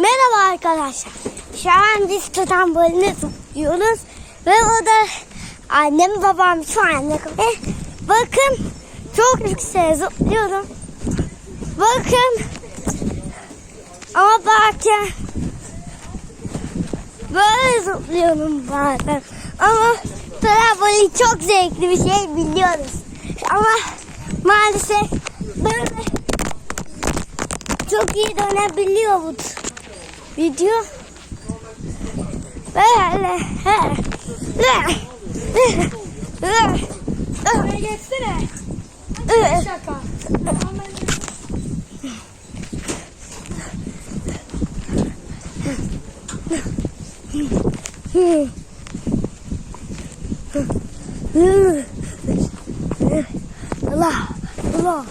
Merhaba arkadaşlar. Şu an biz tramboline zıplıyoruz. Ve o da annem babam şu anda. Ve bakın çok yükseğe zıplıyorum. Bakın. Ama bazen böyle zıplıyorum bazen. Ama trambolin çok zevkli bir şey biliyoruz. Ama maalesef böyle çok iyi dönebiliyor bu video Buraya geçsene. Hadi şaka. Allah, Allah,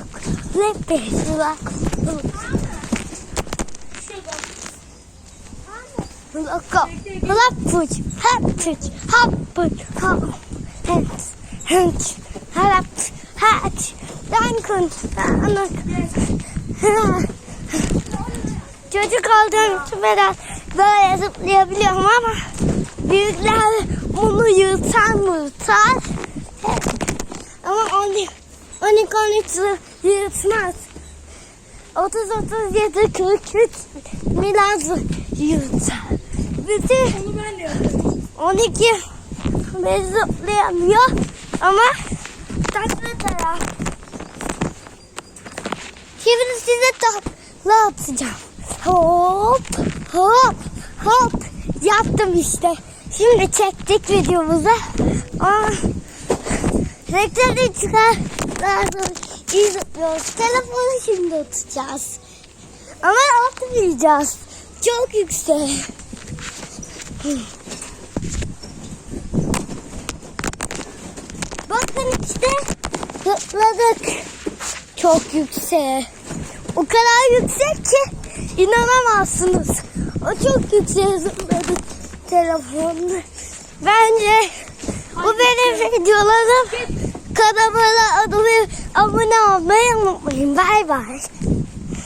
let me relax. Up, lap foot, hap foot, hop foot, hop, hands, hands, hap, hat, dankun, anak. Çocuk olduğum için biraz böyle zıplayabiliyorum ama büyükler bunu yırtar mırtar. Ama 12 12 13 yırtmaz. 30 37 43 biraz yırtar. Bütün Onu ben de yapıyorum. 12 beni zıplayamıyor ama takla taraf. Şimdi size takla atacağım. Hop hop hop yaptım işte. Şimdi çektik videomuzu. Ama renkleri çıkar. Daha sonra iyi. Telefonu şimdi atacağız. Ama atmayacağız. Çok yüksek. Bakın işte zıpladık. Çok yüksek. O kadar yüksek ki inanamazsınız. O çok yüksek zıpladık telefonla. Bence bu benim videolarım. Kanalıma abone olmayı unutmayın. Bay bay.